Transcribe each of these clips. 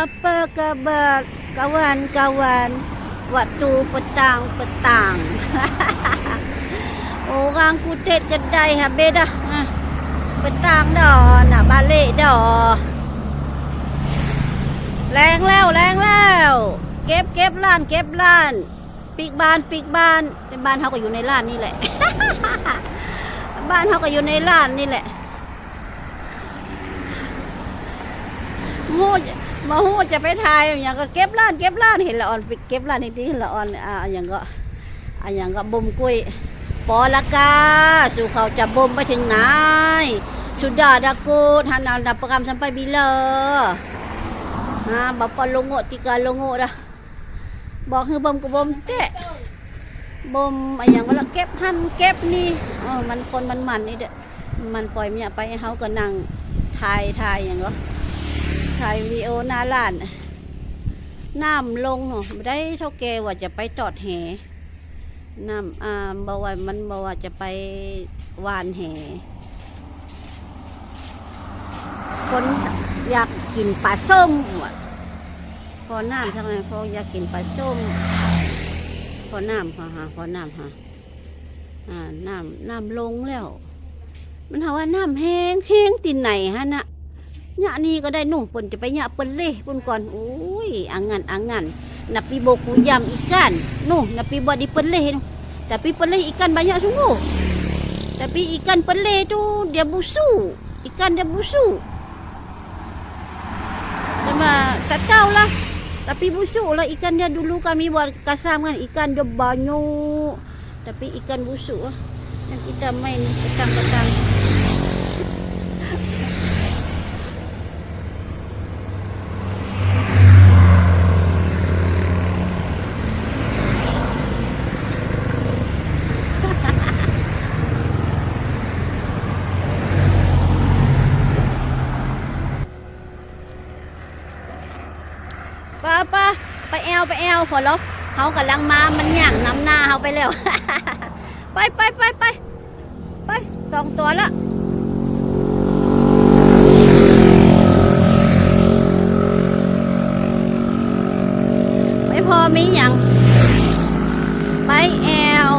Apa kabar kawan-kawan waktu petang-petang? Orang kutip kedai habis dah. Ha. Petang dah nak balik dah. แรงแล้วแรงแล้ว เก็บเก็บล้านเก็บล้านปีกบานปีกบานแต่บ้านเขาก็อยู่ในล้านนี่แหละ บ้านเขาก็อยู่ในล้านนี่แหละมูจะ มาหูจะไปถ่ายอย่างก็เก็บล้านเก็บล้านเห็นละอ่อนเก็บล้านจริงๆละอ่อนอ่าอย่างก็อ่าอย่างก็บ่มกุ้ยปอละกาสู่เขาจะบ่มไปถึงไหน sudah dah kot hana dah peram sampai bila ha bapa longok tiga longok dah บอกคือบอมกับบอมเตะบอมอะไรอย่างว่าละเก็บหันเก็บนี่เออมันคนมันมันนี่เด้อมันปล่อยเมียไปเฮาก็นั่งถ่ายถ่ายอย่างก็ ถ่ายวิดีโอหน้าร้านน้ำลงเนาะไม่ได้เท่าแกว่าจะไปจอดแหน้ำอ่าบอกว่ามันบอกว่าจะไปวานแหคนอยากกินปลาส้มพอน้ำทำไมพออยากกินปลาส้มพอน้ำฮะฮะพอน้ำฮะอ่าน้ำน้ำลงแล้ว มันหามว่าน้ำแห้งแห้งตินไหนฮะนะ หยะนี่ก็ได้หนุ่มปนจะไปหยะเปิ้นเล่ปนก่อนโอ้ยอังงันอังงันนับปีโบกูยำอีกันนู่นับปีบอดีเปิ้นเล่นู่แต่ปีเปิ้นเล่อีกันbanyak sungguh tapi ikan pele tu dia busuk ikan dia busuk Cuma tak tahulah. Tapi busuk lah ikan dia dulu kami buat kasam kan. Ikan dia banyak. Tapi ikan busuk lah. Dan kita main petang-petang. วไปแอวพอแล้วเขากำลังมา มันย่างน้ำหน้าเขาไปแล้ว ไปไปไปไปไปสองตัวละไม่พอมีอย่างไปแอว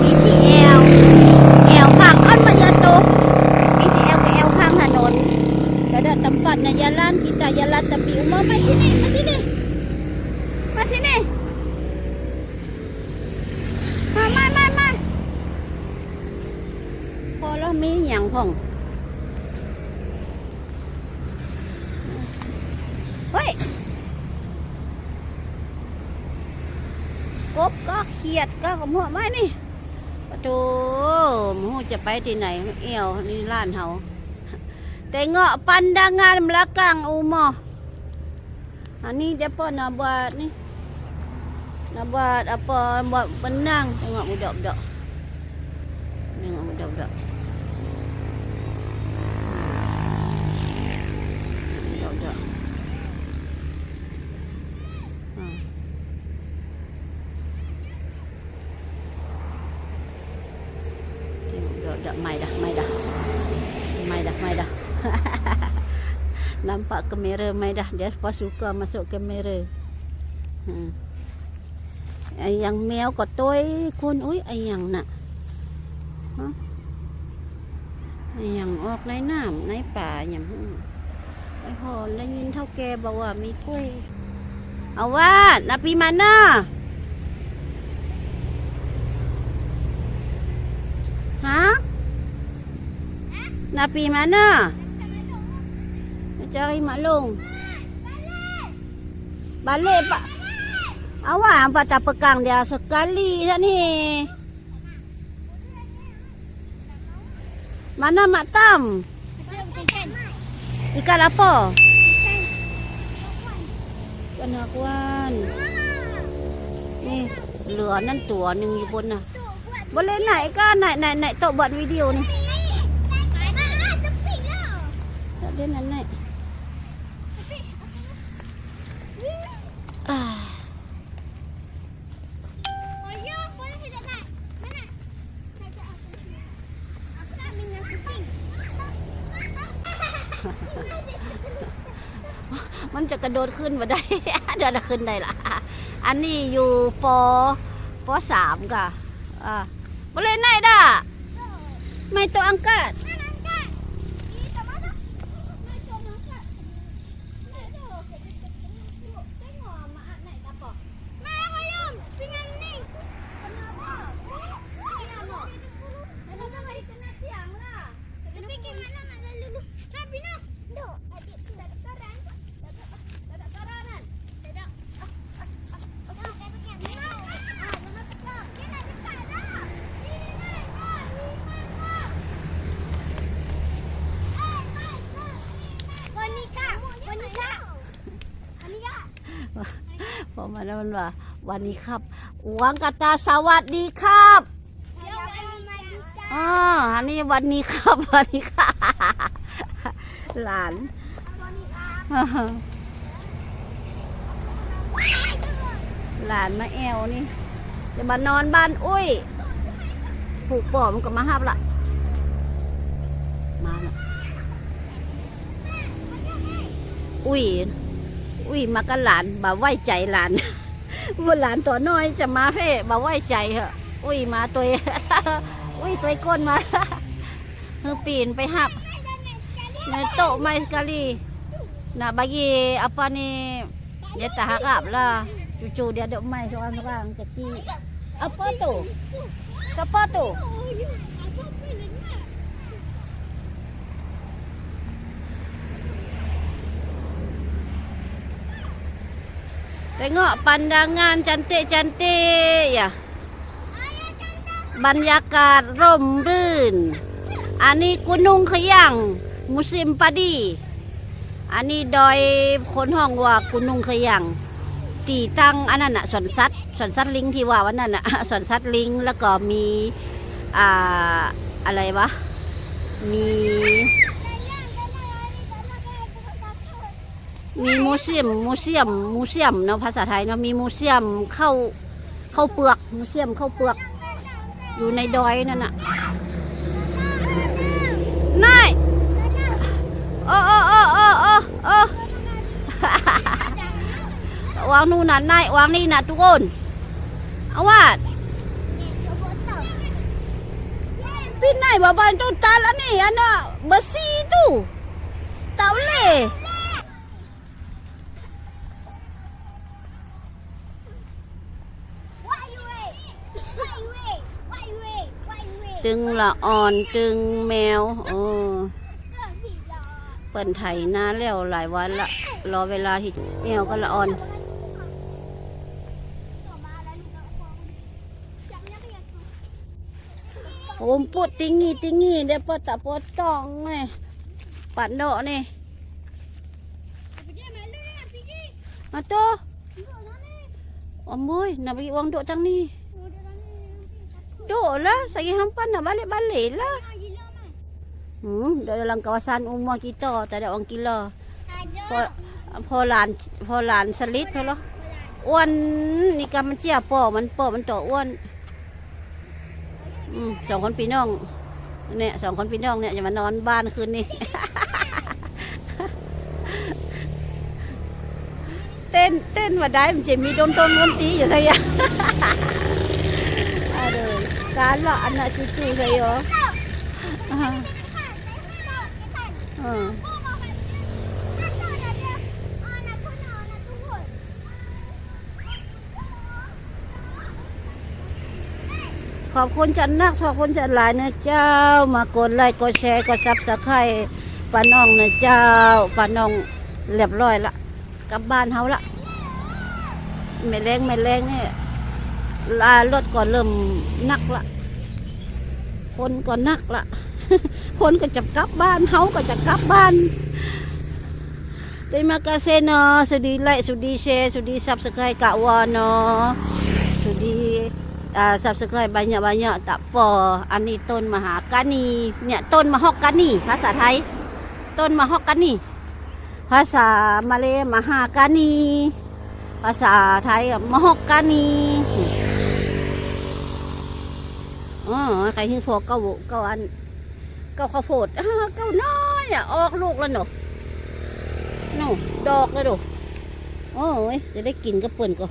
มีที่แอวแอวข้างอ้อนมายาโตมีที่แอวกับแอวข้างถนน ada tempatnya jalan kita jalan tapi umar mai sini mai sini mai sini mai mai mai mai พอแล้วมีอย่างพ่องเฮ้ยกบ ก็เขียดก็กับหัวไม้นี่ประตูหมูจะไปที่ไหนเอวนี่ร้านเฮา Tengok pandangan belakang rumah. Ha, ni dia apa nak buat ni? Nak buat apa? Buat benang. Tengok budak-budak. Tengok budak-budak. Budak-budak. Ha. Tengok budak-budak. Mai dah, mai dah. Mai dah, mai dah. Nampak kamera mai dah. Dia pas suka masuk kamera. Hmm. ไอ้ยังแมวก็ตัวคนอุ้ยไอ้ยังน่ะฮะไอ้ยังออกในน้ำในป่าอย่างหึ่งไอ้พอได้ยินเท่าแกบอกว่ามีกล้วย เอาว่านาปีมาน่า Nak pergi mana? Nak cari Mak Long. Balik. pak. Awak nampak tak pegang dia sekali tak ni. Mana Mak Tam? Ikan apa? Ikan akuan. Ni, eh, luar nan tua ni pun lah. Boleh naik kan? Naik, naik, naik. Tak buat video ni. Tak ada nak naik. Ah. มันจะกระโดดขึ้นมาได้เดี๋ยวจะขึ้นได้ละอันนี้อยู่ปปสามก่ะอ่าบริเวณไหนด่ะไม่ตัวอังกัดวันนี้ค่ะวันนี้ค่ะอันนี้ค่ะ พอ มาแล้วมันว่าวันนี้ครับหวังกาตาสวัสดีครับเดี๋ยววันนี้มาดูจ้าอ๋ออันนี้วันนี้ครับวันนี้ค่ะหลานวันนี้ค่ะหลานมาแอวนี่จะมานอนบ้านอุ้ยผูกปอมันก็มาห้าบละมาละอุ้ย อุ้ยมากันหลานบ่ไหวใจหลานว่าหลานตัวน้อยจะมาเพ่บ่ไหวใจเหรออุ้ยมาตัวอุ้ยตัวก้นมาเคือปีนไปหับในโต๊ะไม่กะลีน่ะบางีอัปนี่เดี๋ยวตาหักับละจู่ๆเดี๋ยวเดี๋ยวไม่สว่างๆจะกี้อัปโตอัปโต อันนี้ดอยคนห้องว่ากุนุงขยังตีตั้งอันนั้นน่ะสวนสัตว์สวนสัตว์ลิงที่ว่าวันนั้นน่ะสวนสัตว์ลิงแล้วก็มีอ่าอะไรวะมี มีมูเซียมมูเซียมมูเซียมเนาะภาษาไทยเนาะมีมูเซียมเข้าเข้าเปลือกมูเซียมเข้าเปลือก อยู่ในดอยนั่นน่ะนายโอ้โอ้โอ้โอ้โอ้โอ้วางนู่นน่ะนายวางนี่น่ะทุกคนเอาว่าพี่นายบ้านตุ๊ตาละนี่อันน่ะเบอร์สี่ตู้เต่าเล่ ตึงละอ่อนตึงแมวโอ้เปิ่นไถนาแล้วหลายวันละรอเวลาที่แมวก็ละอ่อน ผมปวดติงงีติงงีเดี๋ยวปวดตะปวดตองไงปัดโดนี่มาโตอมบุย nak bagi uang duk tang ni duk lah sagi hampan nak balik-balik lah hmm dah dalam kawasan rumah kita tak ada orang kila พอพอหลานพอหลานสลิดพอแล้วอ้วนนี่กำมันเจียปอมันปอมันต่ออ้วนอืมสองคนพี่น้องเนี่ยสองคนพี่น้องเนี่ยจะมานอนบ้านคืนนี้ เต้นเต้นมาได้มันจะมีดนตนดนตรีอยู่ใช่ไหม Aduh, kalau anak cucu saya. Ha. Ha. ขอบคุณจันนักขอบคุณจันหลายนะเจ้า มากดไลค์กดแชร์กดซับสไครต์ป้าน้องนะเจ้าป้าน้องเรียบร้อยละกลับบ้านเฮาละไม่แรงไม่แรงเนี่ย รถก่อนเริ่มนักละคนก็นักละคนก็จะกลับบ้านเฮาก็จะกลับบ้าน Terima kasih no, sudi like, sudi share, sudi subscribe Kak Wan no. Sudi uh, subscribe banyak-banyak tak apa. Ani Ton Mahakani. Ni Ton Mahokani ภาษาไทยต้นมะฮอกกานีภาษามาเลยมหากานีภาษาไทยอะมะฮอกกานี อ๋อไก่หิ้งพอเก้าเก้าอันเก้าข้าวโพดเก้าน้อยอะออกลูกแล้วหนูหนู่ดอกแล้วหนูโอ้ยจะได้กินกระเปื่อนก็